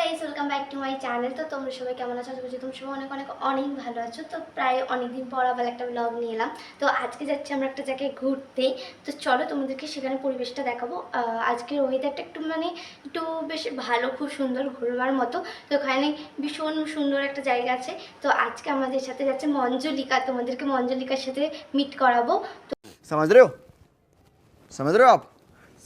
Guys welcome back to my channel তো তোমরা সবাই কেমন আছো? আশা করছি সবাই অনেক অনেক অনেক ভালো আছো। তো প্রায় অনেকদিন পর আবার একটা ব্লগ নিয়ে এলাম। তো আজকে যাচ্ছি আমরা একটা জায়গায় ঘুরতে। তো চলো তোমাদেরকে সেখানে পরিবেশটা দেখাবো। আজকের ওয়েদারটা একটু মানে একটু বেশ ভালো, খুব সুন্দর ঘুরবার মতো। তো ওখানে ভীষণ সুন্দর একটা জায়গা আছে। তো আজকে আমাদের সাথে যাচ্ছে মঞ্জলিকা। তোমাদেরকে মঞ্জলিকার সাথে মিট করাবো। তো সমাজ রেও সমাজ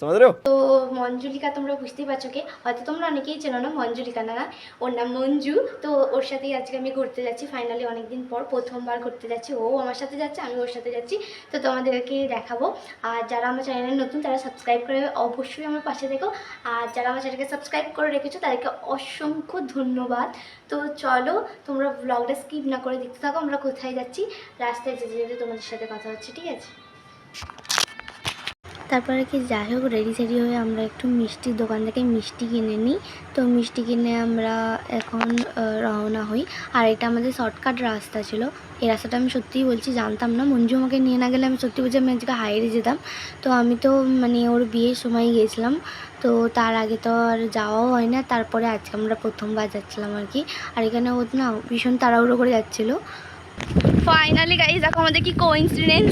তোমাদেরও? তো মঞ্জুলিকা, তোমরা বুঝতেই পারছ কে? হয়তো তোমরা অনেকেই চেনো না মঞ্জুলিকা না ওর নাম মঞ্জু। তো ওর সাথেই আজকে আমি ঘুরতে যাচ্ছি। ফাইনালি অনেকদিন পর প্রথমবার ঘুরতে যাচ্ছি। ও আমার সাথে যাচ্ছে, আমি ওর সাথে যাচ্ছি। তো তোমাদেরকে দেখাবো। আর যারা আমার চ্যানেলে নতুন, তারা সাবস্ক্রাইব করে অবশ্যই আমার পাশে দেখো আর যারা আমার চ্যানেলকে সাবস্ক্রাইব করে রেখেছো, তাদেরকে অসংখ্য ধন্যবাদ। তো চলো, তোমরা ব্লগটা স্কিপ না করে দেখতে থাকো। আমরা কোথায় যাচ্ছি? রাস্তায় যেতে যেতে তোমাদের সাথে কথা হচ্ছে, ঠিক আছে? তারপরে কি যাই হোক রেডি সেডি হয়ে আমরা একটু মিষ্টির দোকান থেকে মিষ্টি কিনে নিই। তো মিষ্টি কিনে আমরা এখন রওনা হই। আর এটা আমাদের শর্টকাট রাস্তা ছিল। এই রাস্তাটা আমি সত্যিই বলছি, জানতাম না। মঞ্জু আমাকে নিয়ে না গেলে আমি সত্যি বলছি, আমি আজকে হাইরে যেতাম। তো আমি তো মানে ওর বিয়ের সময় গিয়েছিলাম তো তার আগে তো আর যাওয়াও হয় না। তারপরে আজকে আমরা প্রথমবার যাচ্ছিলাম আর কি। আর এখানে ও না ভীষণ তাড়াহুড়ো করে যাচ্ছিল। ফাইনালি গাইজ দেখো আমাদের কি কোইন্সিডেন্স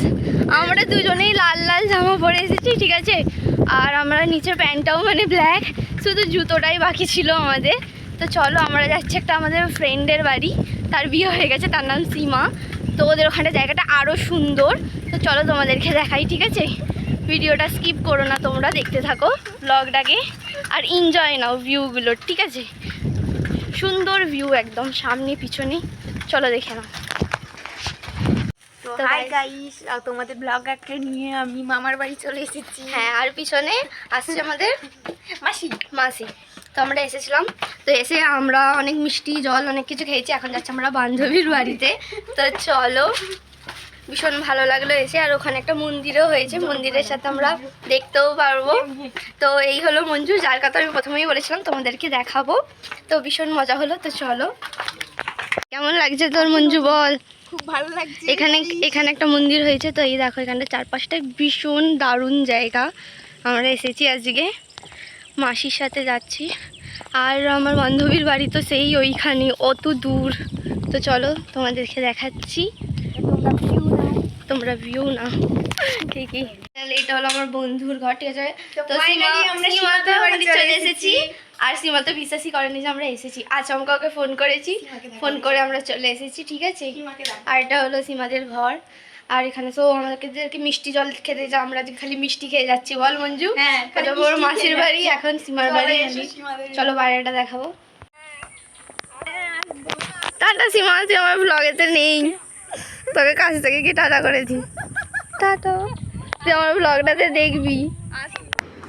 আমরা দুজনেই লাল লাল জামা পরে এসেছি, ঠিক আছে? আর আমরা নিচের প্যান্টটাও মানে ব্ল্যাক শুধু জুতোটাই বাকি ছিল আমাদের। তো চলো, আমরা যাচ্ছি একটা আমাদের ফ্রেন্ডের বাড়ি। তার বিয়ে হয়ে গেছে, তার নাম সীমা। তো ওদের ওখানে জায়গাটা আরও সুন্দর। তো চলো, তোমাদেরকে দেখাই, ঠিক আছে? ভিডিওটা স্কিপ করো না, তোমরা দেখতে থাকো ব্লগটাকে আর এনজয় নাও ভিউগুলোর ঠিক আছে? সুন্দর ভিউ একদম, সামনে, পিছনে। চলো, দেখে নাও। তো হাই গাইস তোমাদের ব্লগারকে নিয়ে আমি মামার বাড়ি চলে এসেছি। হ্যাঁ আর পিছনে আসছে আমাদের মাসি। মাসি। তো আমরা এসেছিলাম। তো এসে আমরা অনেক মিষ্টি জল অনেক কিছু খেয়েছি। এখন যাচ্ছি আমরা বান্ধবীর বাড়িতে। তো চলো ভীষণ ভালো লাগল এসে। আর ওখানে একটা মন্দিরও হয়েছে। মন্দিরের সাথে আমরা দেখতেও পারব। তো এই হলো মঞ্জু যার কথা আমি প্রথমেই বলেছিলাম তোমাদেরকে দেখাবো। তো ভীষণ মজা হলো। তো চলো। কেমন লাগছে তোর মঞ্জু বল? খুব ভালো লাগছে। এখানে এখানে একটা মন্দির হয়েছে তো এই দেখো এখানটা চারপাশটা ভীষণ দারুণ জায়গা। আমরা এসেছি আজকে মাসির সাথে যাচ্ছি। আর আমার বান্ধবীর বাড়ি তো সেই ওইখানে অত দূর। তো চলো তোমাদেরকে দেখাচ্ছি। তোমরা ভিউ না তোমরা ভিউ না ঠিকই। তাহলে এটা হলো আমার বন্ধুর ঘর ঠিক আছে? তো সীমা তো সীমাদের বাড়ি বাড়ি চলে এসেছি। আর সীমা তো বিশ্বাসই করেনি যে আমরা এসেছি। আচমকা ওকে ফোন করেছি। ফোন করে আমরা চলে এসেছি ঠিক আছে? আর এটা হলো সীমাদের ঘর। আর এখানে তো আমাদেরকে মিষ্টি জল খেতে যা আমরা খালি মিষ্টি খেয়ে যাচ্ছি। বল মঞ্জু হ্যাঁ, ওর মাসির বাড়ি এখন সীমার বাড়ি চলো বাইরেটা দেখাবো। টাটা সীমা তুই আমার ব্লগেতে নেই। তোকে কাছ থেকে কি টাটা করেছি টাটা। তুই আমার ব্লগটাতে দেখবি।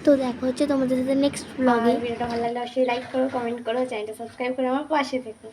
তো দেখা হচ্ছে তোমাদের সাথে নেক্সট ব্লগে ভিডিওটা ভালো লাগলে অবশ্যই লাইক করো কমেন্ট করো চ্যানেলটা সাবস্ক্রাইব করে আমার পাশে থেকো।